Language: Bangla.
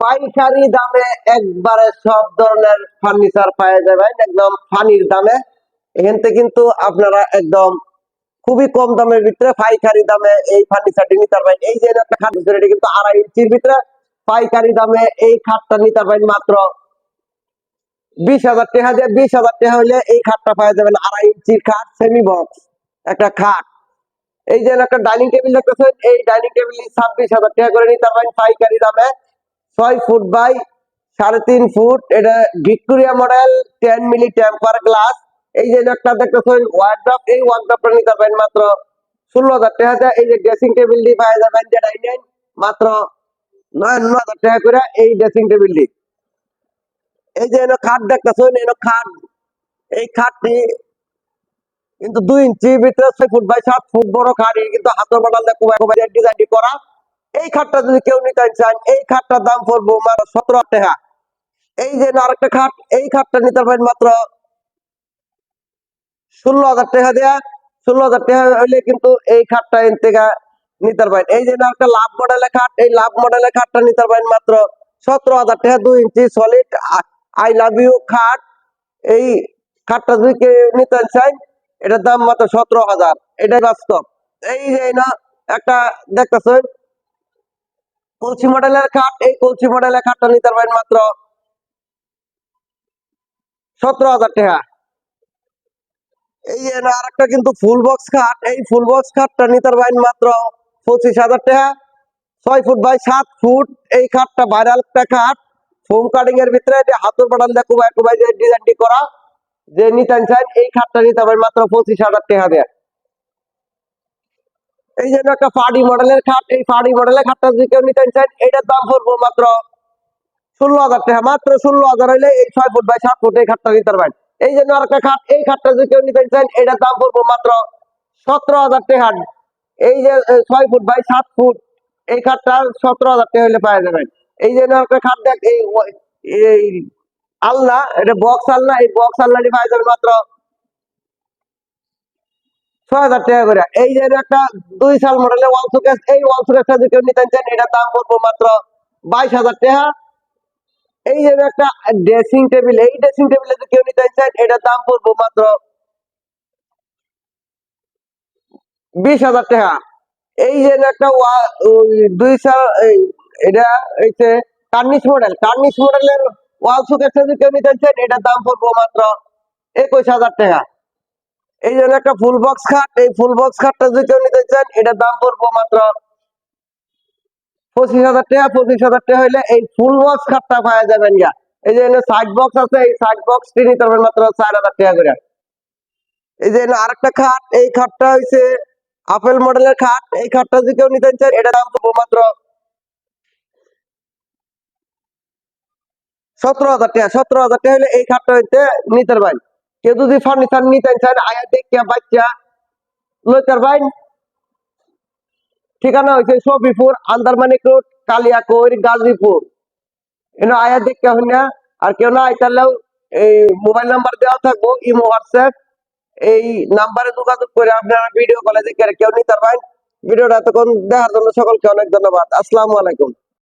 পাইকারি দামে একবারে সব ধরনের ফার্নিচার পাওয়া যাবেন একদম ফানির দামে। এখান থেকে কিন্তু আপনারা একদম খুবই কম দামের ভিতরে পাইকারি দামে এই ফার্নিচারটি নিতে পারবেন। এই যে একটা খাট ভিতরে এটি কিন্তু আড়াই ইঞ্চির ভিতরে পাইকারি দামে এই খাটটা নিতে পারবেন মাত্র বিশ হাজার টাকা দিয়ে। বিশ হাজার টাকা হইলে এই খাটটা পাওয়া যাবেন আড়াই ইঞ্চির খাট সেমি বক্স একটা খাট। এই যে একটা ডাইনিং টেবিল দেখতেছেন, এই ডাইনিং টেবিল ছাব্বিশ হাজার টাকা করে নিতে পারবেন পাইকারি দামে। ছয় ফুট বাই সাড়ে তিন ফুট। এটা Victoria model ten milli temper glass এই যে একটা দেখতেছেন ওয়ার্ড্রপ এই ওয়ার্ড্রপটা নিতে পারবেন মাত্র ষোলো হাজার টাকা। এই যে ড্রেসিং টেবিলটি পাওয়া যাবেন যেটা নেন মাত্র নয় হাজার টাকা করে এই ড্রেসিং টেবিলটি এই যে খাট দেখতেছেন, এনো খাট। এই খাটটি কিন্তু দুই ইঞ্চি ভিতরে ছয় ফুট বাই সাত ফুট বড় খাট। কিন্তু হাতের বাটাল দিয়ে ডিজাইনটি করা এই খাটটা যদি কেউ নিতে চান এই খাটটার দাম পড়ব মাত্র সতেরো টাকা। এই যে আরেকটা খাট, এই খাটটা নিতে পারেন মাত্র ষোলো হাজার টাকা দেয়া। ষোলো হাজার টাকা হইলে কিন্তু এই খাটটা থেকে নিতে পারেন। এই যে একটা লাভ মডেলের খাট, এই লাভ মডেলের খাটটা নিতে পারেন মাত্র সতেরো হাজার টাকা, দুই inch solid I love you খাট। এই খাটটা যদি কেউ নিতে চান এটার দাম মাত্র সতেরো হাজার। এটা বাস্তব। এই যে না একটা দেখতেছেন কলসি মডেলের খাট এই কলসি মডেলের খাটটা নিতে পারবেন মাত্র সতেরো হাজার টাকা। এই যে আরেকটা কিন্তু ফুল বক্স খাট এই ফুল বক্স খাটটা নিতে পারবেন মাত্র পঁচিশ হাজার টাকা। ছয় ফুট বাই সাত ফুট, এই খাটটা ভাইরাল একটা খাট ফোম কাটিং এর ভিতরে যে হাতের দিয়ে কুবাই কুবাই ডিজাইনটি করা, যে নিতে চান, এই খাটটা নিতে পারবেন মাত্র পঁচিশ হাজার টাকা দিয়ে। এই জন্য একটা ফাড়ি মডেলের খাট, এই ফাড়ি মডেলের খাটটা যদি কেউ নিতে চান এটার দাম পড়ব মাত্র ষোলো হাজার টাকা। মাত্র ষোলো হাজার হইলে এই ছয় ফুট বাই সাত ফুট এই খাটটা নিতে পারবেন। এই জন্য আরেকটা খাট, এই খাটটা যদি কেউ নিতে চান এটার দাম পড়ব মাত্র সতেরো হাজার টাকা। এই যে ছয় ফুট বাই সাত ফুট এই খাটটা সতেরো হাজার টাকা হইলে পাওয়া যাবেন এই জন্য একটা খাট দেখ, এই আলনা, এটা বক্স আলনা, এই বক্স আলনাটি পাওয়া যাবে মাত্র ছয় হাজার টাকা করে। এই যে একটা দুই সাল মডেলের ওয়াল সুকেস এই ওয়াল সুকেসটা যদি কেউ নিতে চান, এটার দাম পড়ব মাত্র বাইশ হাজার টাকা। এই যে একটা ড্রেসিং টেবিল এই ড্রেসিং টেবিলে যদি কেউ নিতে চান, এটার দাম পড়ব মাত্র বিশ হাজার টাকা। এই যে একটা দুই সাল এটা হচ্ছে কার্নিশ মডেল কার্নিশ মডেলের ওয়াল সুকেসটা যদি কেউ নিতে চান, এটার দাম পড়ব মাত্র একুশ হাজার টাকা। এই জন্য একটা ফুল বক্স খাট। এই ফুল বক্স খাটটা যদি কেউ নিতে চান, এটার দাম পড়ব মাত্র পঁচিশ হাজার টাকা। পঁচিশ হাজার টাকা হইলে এই ফুল বক্স খাটটা পাওয়া যাবেন গা এই যে সাইড বক্স আছে, এই সাইড বক্সটি নিতে পারবেন মাত্র চার হাজার টাকা করে। এই যে আরেকটা খাট, এই খাটটা হইছে আপেল মডেলের খাট। এই খাটটা যদি কেউ নিতে চান, এটার দাম পড়ব মাত্র সতেরো হাজার টাকা। সতেরো হাজার টাকা হলে এই খাটটা হইতে নিতে পারবেন। কেউ যদি ফার্নিচার নিতে চান আয়া দেখে বাচ্চা লইতে পারবেন ঠিকানা হয়েছে সফিপুর আন্দারমানিক রোড, কালিয়াকৈর, গাজীপুর। এনে আয়া দেখতে হই না আর কেউ না আইতালেও এই মোবাইল নাম্বার দেওয়া থাকব, ইমো, হোয়াটসঅ্যাপ। এই নাম্বারে যোগাযোগ করে আপনারা ভিডিও কলে দেখে কেউ নিতে পারবেন ভিডিওটা এতক্ষণ দেখার জন্য সকলকে অনেক ধন্যবাদ। আসসালামু আলাইকুম।